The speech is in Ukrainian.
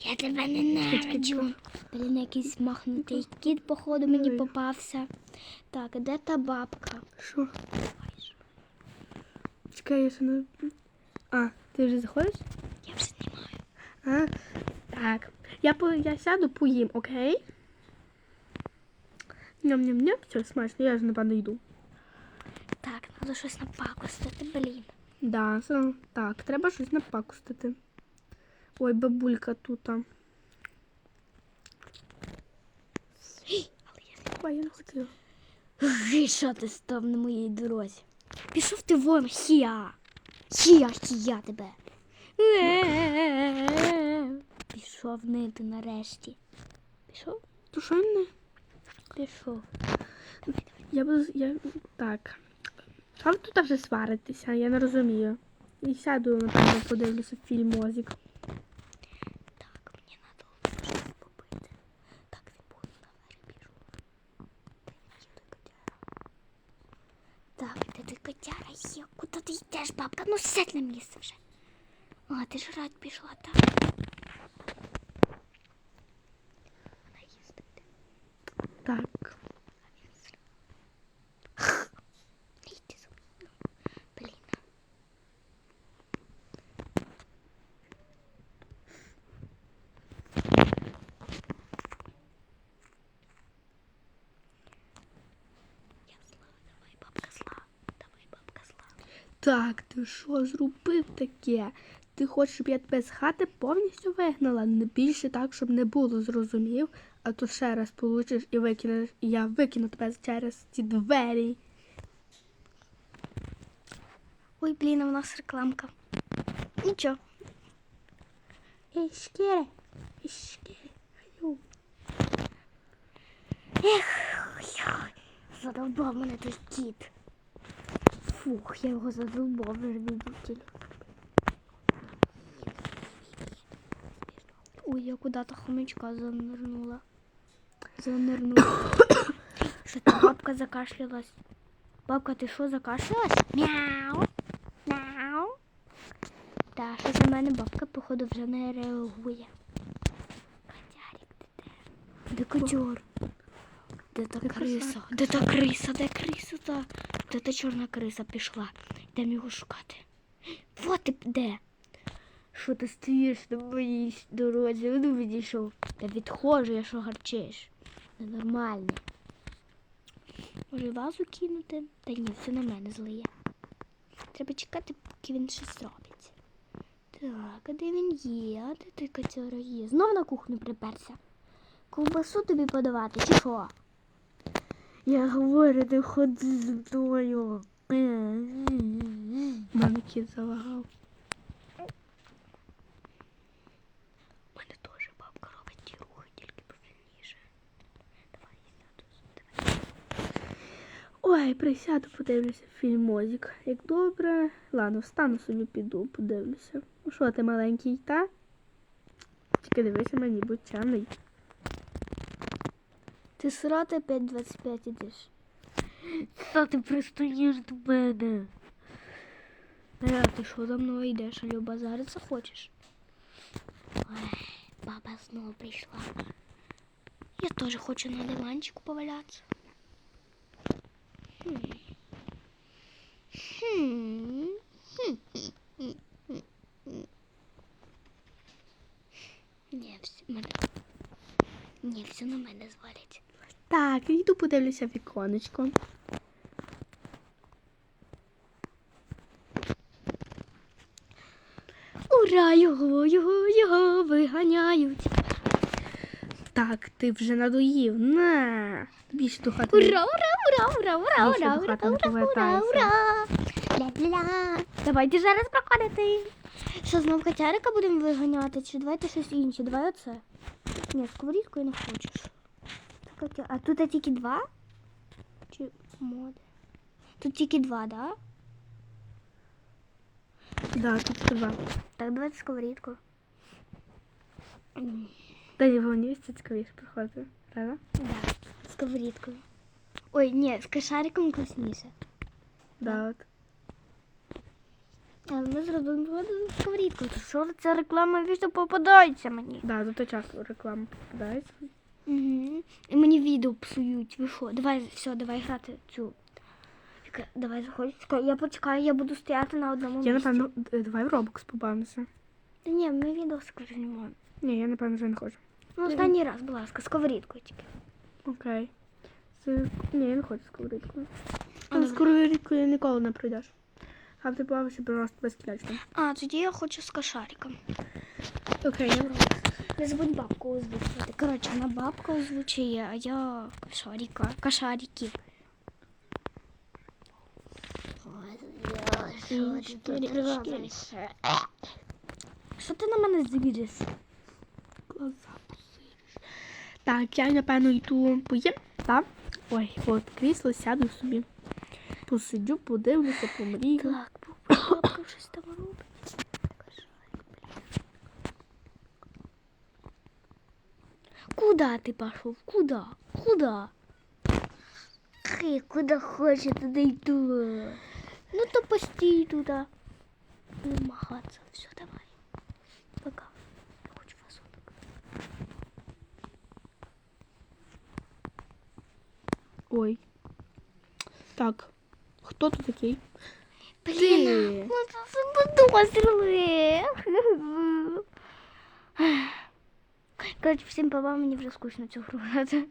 Я тебе ненавиджу. Блін, якийсь махнутий кіт, походу, мені попався. Так, де та бабка? Що? Чекай, я ще не. А, ти вже заходиш? Я вже знімаю. А? Так. Я, по... я сяду, поїм, окей? Ням-ням-ням, все, смачно, я ж напевно йду. Так, треба щось напакостити, блін. Да, так, треба щось напакустити. Ой, бабулька тут. Але я не хотіла. Що ти став на моїй дорозі? Пішов ти вон, хія. Хія, хія тебе. Пішов нити нарешті. Пішов? То що не? Пішов. Я буду. Я... Так. Ви тут вже сваритеся? Я не розумію. І сяду, напевно, подивлюся фільм Мозік. Так, мені треба щось попити. Так, не буду наверх біжу. Так, котяра є? Куди ти бабка? Ну сядь на місце вже. А, ти жрать пішла, так? Вона. Так. Йди за мною. Блін. Я зла, давай, бабка зла. Давай, бабка зла. Так, ти що зробив таке? Ти хочеш, щоб я тебе з хати повністю вигнала? Не більше так, щоб не було, зрозумів, а то ще раз получиш і викинеш, і я викину тебе через ці двері. Ой, блін, а в нас рекламка. Нічого. Ішки, ішки. Аю. Задовбав мене той кіт. Фух, я його задовбав вже відділі. Ой, я куди-то хомячка. Занирнула. Що ти бабка закашлялась? Бабка, ти що закашлялась? Мяу. Мяу. Та, що за мене бабка, походу, вже не реагує. Котярик, ти де? Де котяр? Де та криса? Де та криса? Де криса та? Де та чорна криса пішла? Йдемо його шукати. Вот ти де? Що ти стоїш на моїй дорозі? Ну відійшов. Та відходжу, я що гарчиш. Ненормальний. Може вазу кинути? Та ні, все на мене злиє. Треба чекати, поки він щось робить. Так, а де він є? А де той котяра є? Знов на кухню приперся. Ковбасу тобі подавати, чи що? Я говорю, не ходи зі мною. Мене кіт залагав. У мене теж бабка робить ті рухи, тільки повільніше. Давай, сяду. Ой, присяду, подивлюся фільм Мозік. Як добре. Ладно, встану собі, піду, подивлюся. Ну що ти маленький, та? Тільки дивися мені, будь чемний. Ти срати 5.25 ідеш. Що ти пристаєш до мене? Е, ти що за мною йдеш, Алло, базариться хочеш? Ой, баба знову прийшла. Я теж хочу на диванчику повалятися. Хм. Хм. Ні, всі мене. Ні, все на мене звалять. Так, йду подивлюся віконечко. Ура, його, його, його виганяють. Так, ти вже надоїв. На. Більше до хати. Ура, ура, ура, ура, ура, ура, до ура, хати не ура, ура, повертайся. ура. Давайте зараз проходити. Що, знов котярика будемо виганяти, чи давайте щось інше? Давай оце. Ні, сковорідку я не хочу. Котя- А тут тільки два? Чи моди? Тут тільки два, да? Да, тут два. Так, давайте сковорідку. Та ні, вони це цікавіше приходити. Правда? Да, сковорідкою. Ой, ні, з кошариком вкусніше. Да, от. Але ми зараз сковорідку. То що ця реклама вічно попадається мені? Да, тут часто реклама попадається. Угу. І мені відео псують. Ви що? Давай, все, давай грати цю. Давай заходь. Чекай, Я почекаю, я буду стояти на одному Я місці. напевно, давай в Roblox побавимося. Та ні, ми відео скажу знімаємо. Ні, я напевно вже не хочу. Ну, останній раз, будь ласка, сковорідкою тільки. Окей. Це... Ні, я не хочу сковорідкою. А. Сковорідкою ніколи не пройдеш. А ти бавишся просто безкінечно. А, тоді я хочу з кошариком. Окей, я в Roblox. Не забудь бабку озвучувати. Коротше, вона бабка озвучує, а я кошаріка. Кошарики. Що ти на мене злізеш? Глаза посириш. Так, я напевно йду поїм, так? Ой, от крісло сяду собі. Посидю, подивлюся, помрію. Так, бабка щось там робить. Куда ты пошел? Куда? Куда? Ты куда хочешь, туда иду. Ну то постій туда. Не махаться. Все, давай. Пока. Я хочу фасунок. Ой. Так. Хто тут такий? Мы тут Короче, всім па мені вже скучно цю гру грати.